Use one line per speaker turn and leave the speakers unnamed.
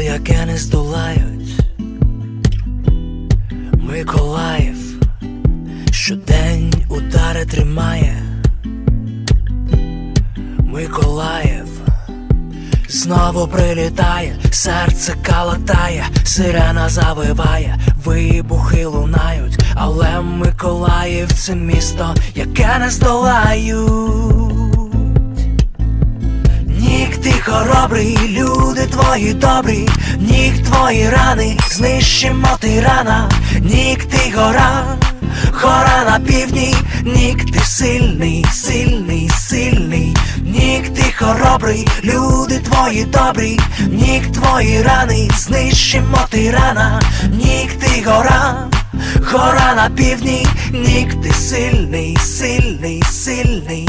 яке не здолають. Миколаїв щодень удари тримає. Миколаїв знову прилітає, серце калатає, сирена завиває, вибухи лунають, але Миколаїв це місто, яке не здолають. Хоробрий, люди твої добрі, нік твої рани, знищимо тирана, нік ти гора, гора на півдні, нік ти сильний, сильний, сильний, нік ти хоробрий, люди твої добрі, нік твої рани, знищимо тирана, нік ти гора, гора на півдні, нік ти сильний, сильний, сильний.